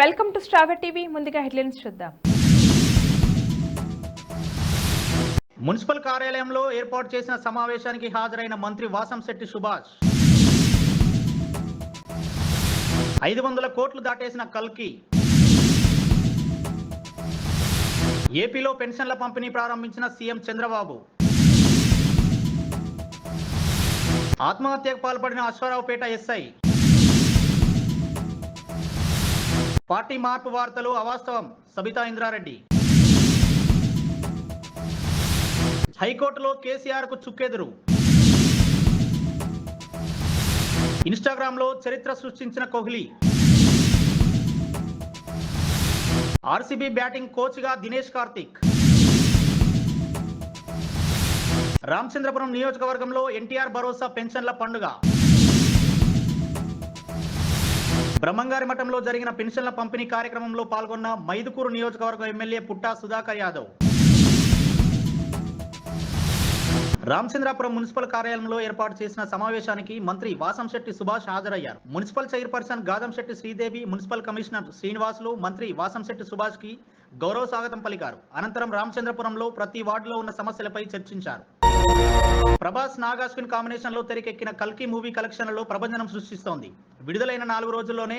Welcome to స్ట్రావర్ TV. ముందుగా headlines చూద్దాం. మున్సిపల్ కార్యాలయంలో ఏర్పాటు చేసిన సమావేశానికి హాజరైన మంత్రి వాసంశెట్టి సుభాష్. ఐదు వందల కోట్లు దాటేసిన కల్కి. ఏపీలో పెన్షన్ల పంపిణీ ప్రారంభించిన సీఎం చంద్రబాబు. ఆత్మహత్యకు పాల్పడిన అశ్వారావుపేట ఎస్ఐ. పార్టీ మార్పు వార్తలు అవాస్తవం. సబితా ఇంద్రారెడ్డి. హైకోర్టులో కేసీఆర్కు చుక్కెదురు. ఇన్స్టాగ్రామ్లో చరిత్ర సృష్టించిన కోహ్లీ. ఆర్సీబీ బ్యాటింగ్ కోచ్గా దినేష్ కార్తిక్. రామచంద్రపురం నియోజకవర్గంలో ఎన్టీఆర్ భరోసా పెన్షన్ల పండుగ. బ్రహ్మంగారి మఠంలో జరిగిన పెన్షన్ల పంపిణీ కార్యక్రమంలో పాల్గొన్న మైదుకూరు నియోజకవర్గం ఎమ్మెల్యే పుట్టా సుధాకర్ యాదవ్. రామచంద్రాపురం మున్సిపల్ కార్యాలయంలో ఏర్పాటు చేసిన సమావేశానికి మంత్రి వాసంశెట్టి సుభాష్ హాజరయ్యారు. Municipal chairperson Gadamsetti Sridevi municipal commissioner Srinivasulu మంత్రి వాసంశెట్టి సుభాష్కి గౌరవ స్వాగతం పలికారు. అనంతరం రామచంద్రపురంలో ప్రతి వార్డులో ఉన్న సమస్యలపై చర్చించారు. ప్రభాస్ నాగాస్విన్ కాంబినేషన్లో తెరకెక్కిన కల్కి మూవీ కలెక్షన్లలో ప్రభంజనం సృష్టిస్తోంది. విడుదలైన నాలుగు రోజుల్లోనే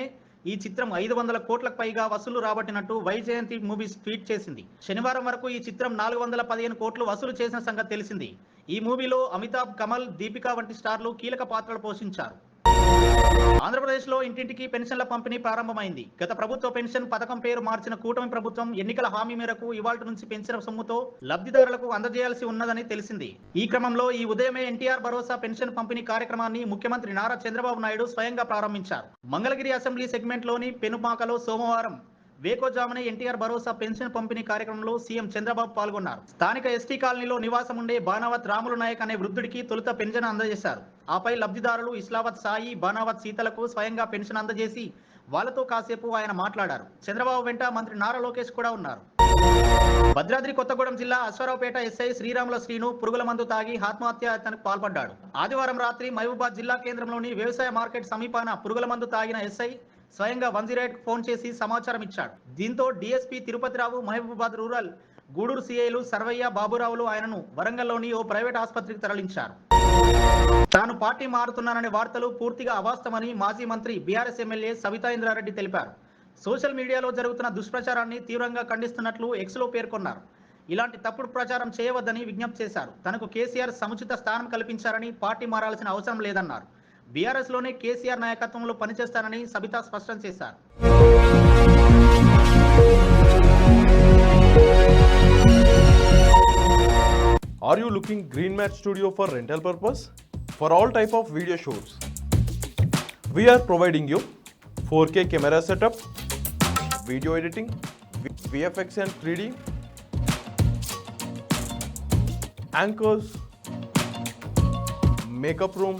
ఈ చిత్రం ఐదు వందల కోట్లకు పైగా వసూలు రాబట్టినట్టు వైజయంతి మూవీస్ ట్వీట్ చేసింది. శనివారం వరకు ఈ చిత్రం నాలుగు వందల పదిహేను కోట్లు వసూలు చేసిన సంగతి తెలిసింది. ఈ మూవీలో అమితాబ్ కమల్ దీపికా వంటి స్టార్లు కీలక పాత్రలు పోషించారు. ఆంధ్రప్రదేశ్లో ఇంటింటికి పెన్షన్ల పంపిణీ ప్రారంభమైంది. గత ప్రభుత్వ పెన్షన్ పథకం పేరు మార్చిన కూటమి ప్రభుత్వం ఎన్నికల హామీ మేరకు ఇవాళ నుంచి పెంచిన సొమ్ముతో లబ్ధిదారులకు అందజేయాల్సి ఉన్నదని తెలిసింది. ఈ క్రమంలో ఈ ఉదయమే ఎన్టీఆర్ భరోసా పెన్షన్ పంపిణీ కార్యక్రమాన్ని ముఖ్యమంత్రి నారా చంద్రబాబు నాయుడు స్వయంగా ప్రారంభించారు. మంగళగిరి అసెంబ్లీ సెగ్మెంట్లోని పెనుపాకలో సోమవారం వేకోజామునే ఎన్టీఆర్ భరోసా పెన్షన్ పంపిణీ కార్యక్రమంలో సీఎం చంద్రబాబు పాల్గొన్నారు. స్థానిక ఎస్టీ కాలనీలో నివాసం ఉండే బానావత్ రాములు నాయక్ అనే వృద్ధుడికి తొలుత పెన్షన్ అందజేశారు. ఆపై లబ్ధిదారులు ఇస్లావత్ సాయి బానావత్ సీతలకు స్వయంగా పెన్షన్ అందజేసి వాళ్ళతో కాసేపు ఆయన మాట్లాడారు. చంద్రబాబు వెంట మంత్రి నారా లోకేష్ కూడా ఉన్నారు. భద్రాద్రి కొత్తగూడెం జిల్లా అశ్వరావుపేట ఎస్ఐ శ్రీరాముల శ్రీను పురుగుల మందు తాగి ఆత్మహత్యాయత్నానికి పాల్పడ్డాడు. ఆదివారం రాత్రి మహబూబాద్ జిల్లా కేంద్రంలోని వ్యవసాయ మార్కెట్ సమీపాన పురుగుల మందు తాగిన ఎస్ఐ స్వయంగా వన్ జీరో ఫోన్ చేసి సమాచారం ఇచ్చాడు. దీంతో డిఎస్పీ తిరుపతిరావు మహబూబాద్ రూరల్ గూడూరు సిఐలు సర్వయ్య బాబురావులు ఆయనను వరంగల్లోని ఓ ప్రైవేట్ ఆసుపత్రికి తరలించారు. తాను పార్టీ మారుతున్నాననే వార్తలు పూర్తిగా అవాస్తవమని మాజీ మంత్రి బీఆర్ఎస్ ఎమ్మెల్యే సవితా ఇంద్రారెడ్డి తెలిపారు. సోషల్ మీడియాలో జరుగుతున్న దుష్ప్రచారాన్ని తీవ్రంగా ఖండిస్తున్నట్లు ఎక్స్లో పేర్కొన్నారు. ఇలాంటి తప్పుడు ప్రచారం చేయవద్దని విజ్ఞప్తి చేశారు. తనకు కేసీఆర్ సముచిత స్థానం కల్పించారని పార్టీ మారాల్సిన అవసరం లేదన్నారు. బీఆర్ఎస్లోనే కేసీఆర్ నాయకత్వంలో పనిచేస్తానని సబిత స్పష్టం చేశారు are you looking green mat studio for rental purpose for all type of video shoots we are providing you four K camera setup video editing VFX and three D anchors makeup room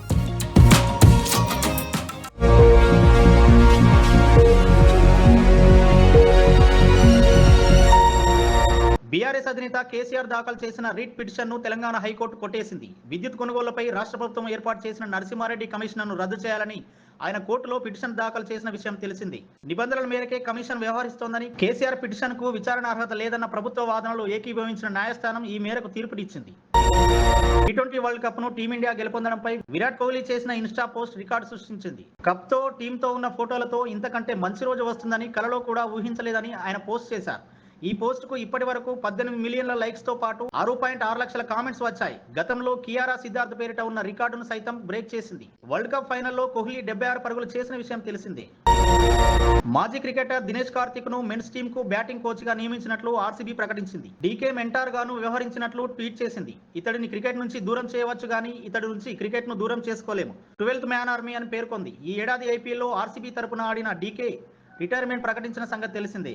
Congress అధినేత కేసీఆర్ దాఖలు చేసిన writ పిటిషన్ను Telangana high court కొట్టేసింది. విద్యుత్ కొనుగోళ్ళపై రాష్ట్ర ప్రభుత్వం ఏర్పాటు చేసిన నరసింహారెడ్డి కమిషన్ను రద్దు చేయాలని ఆయన కోర్టులో పిటిషన్ దాఖలు చేసిన విషయం తెలిసింది. నిబంధనల మేరకే కమిషన్ వ్యవహరిస్తోందని కేసీఆర్ పిటిషన్కు విచారణ అర్హత లేదన్న ప్రభుత్వ వాదనలు ఏకీభవించిన న్యాయస్థానం ఈ మేరకు తీర్పునిచ్చింది. టీ ట్వంటీ వరల్డ్ కప్ను టీమిండియా గెలుపొందడంపై విరాట్ కోహ్లీ చేసిన ఇన్స్టా పోస్ట్ రికార్డు సృష్టించింది. కప్తో టీమ్తో ఉన్న ఫోటోలతో ఇంతకంటే మంచి రోజు వస్తుందని కలలో కూడా ఊహించలేదని ఆయన పోస్ట్ చేశారు. ఈ పోస్ట్కు ఇప్పటి వరకు పద్దెనిమిది మిలియన్ల లైక్స్తో పాటు ఆరు పాయింట్ ఆరు లక్షల కామెంట్స్ వచ్చాయి. గతంలో కియారా సిద్ధార్థ్ పేరిట ఉన్న రికార్డును సైతం బ్రేక్ చేసింది. వరల్డ్ కప్ ఫైనల్లో కోహ్లీ డెబ్బై ఆరు పరుగులు చేసిన విషయం తెలిసిందే. మాజీ క్రికెటర్ దినేష్ కార్తిక్ను మెన్స్ టీమ్కు బ్యాటింగ్ కోచ్గా నియమించినట్లు ఆర్సీబీ ప్రకటించింది. డీకే మెంటార్ గాను వ్యవహరించినట్లు ట్వీట్ చేసింది. ఇతడిని క్రికెట్ నుంచి దూరం చేయవచ్చు గానీ ఇతడి నుంచి క్రికెట్ను దూరం చేసుకోలేము. ట్వెల్త్ మ్యాన్ ఆర్మీ అని పేర్కొంది. ఈ ఏడాది ఐపీఎల్లో ఆర్సీబీ తరపున ఆడిన డీకే రిటైర్మెంట్ ప్రకటించిన సంగతి తెలిసిందే.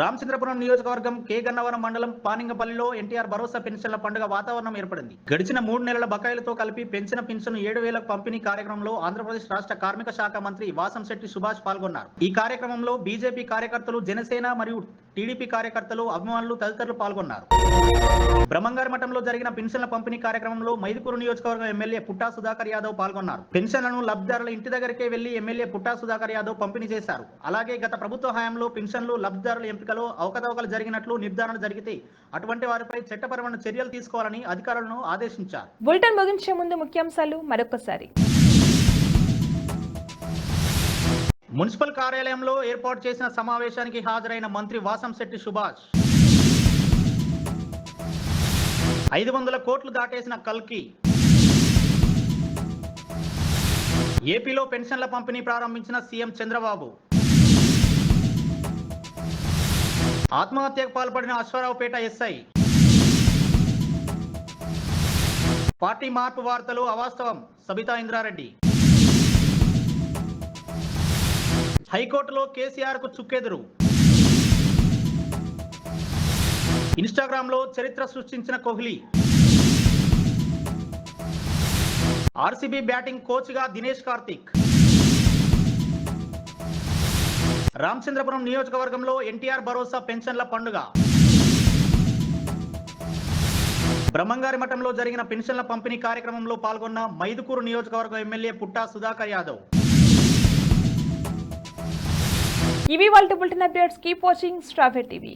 రామచంద్రపురం నియోజకవర్గం కే గన్నవరం మండలం పానింగపల్లిలో ఎన్టీఆర్ భరోసా పెన్షన్ల పండుగ వాతావరణం ఏర్పడింది. గడిచిన మూడు నెలల బకాయిలతో కలిపి పెంచిన పెన్షన్ ఏడు వేలకు పంపిణీ కార్యక్రమంలో ఆంధ్రప్రదేశ్ రాష్ట్ర కార్మిక శాఖ మంత్రి వాసంశెట్టి సుభాష్ పాల్గొన్నారు. ఈ కార్యక్రమంలో బీజేపీ కార్యకర్తలు జనసేన మరియు టీడీపీ కార్యకర్తలు అభిమానులు తదితరులు పాల్గొన్నారు. బ్రహ్మంగారి మఠంలో జరిగిన పెన్షన్ల పంపిణీ కార్యక్రమంలో మైదుకూరు నియోజకవర్గం ఎమ్మెల్యే పుట్టా సుధాకర్ యాదవ్ పాల్గొన్నారు. పెన్షన్లను లబ్ధిదారుల ఇంటి దగ్గరికే వెళ్ళి ఎమ్మెల్యే పుట్టా సుధాకర్ యాదవ్ పంపిణీ చేశారు. అలాగే గత ప్రభుత్వ హయాంలో పెన్షన్లు లబ్ధిదారుల ఎంపికలో అవకతవకలు జరిగినట్లు నిర్ధారణ జరిగితే అటువంటి వారిపై చట్టపరమైన చర్యలు తీసుకోవాలని అధికారులను ఆదేశించారు. బులెటిన్ ముగించే ముందు ముఖ్యాంశాలు మరొకసారి మున్సిపల్ కార్యాలయంలో ఏర్పాటు చేసిన సమావేశానికి హాజరైన మంత్రి వాసంశెట్టి సుభాష్. ఐదు వందల కోట్లు దాటేసిన కల్కి. ఏపీలో పెన్షన్ల పంపిణీ ప్రారంభించిన సీఎం చంద్రబాబు. ఆత్మహత్యకు పాల్పడిన అశ్వారావుపేట ఎస్ఐ. పార్టీ మార్పు వార్తలు అవాస్తవం సబితా ఇంద్రారెడ్డి. హైకోర్టులో కేసీఆర్కు చుక్కెదురు. ఇన్స్టాగ్రామ్లో చరిత్ర సృష్టించిన కోహ్లీ. ఆర్సీబీ బ్యాటింగ్ కోచ్గా దినేష్ కార్తిక్. రామచంద్రపురం నియోజకవర్గంలో ఎన్టీఆర్ భరోసా పెన్షన్ల పండుగ. బ్రహ్మంగారి మఠంలో జరిగిన పెన్షన్ల పంపిణీ కార్యక్రమంలో పాల్గొన్న మైదుకూరు నియోజకవర్గం ఎమ్మెల్యే పుట్టా సుధాకర్ యాదవ్. ఇవి వాళ్ళ బులెటిన్ అప్డేట్స్. కీప్ వాచింగ్ స్ట్రాఫెట్ టీవీ.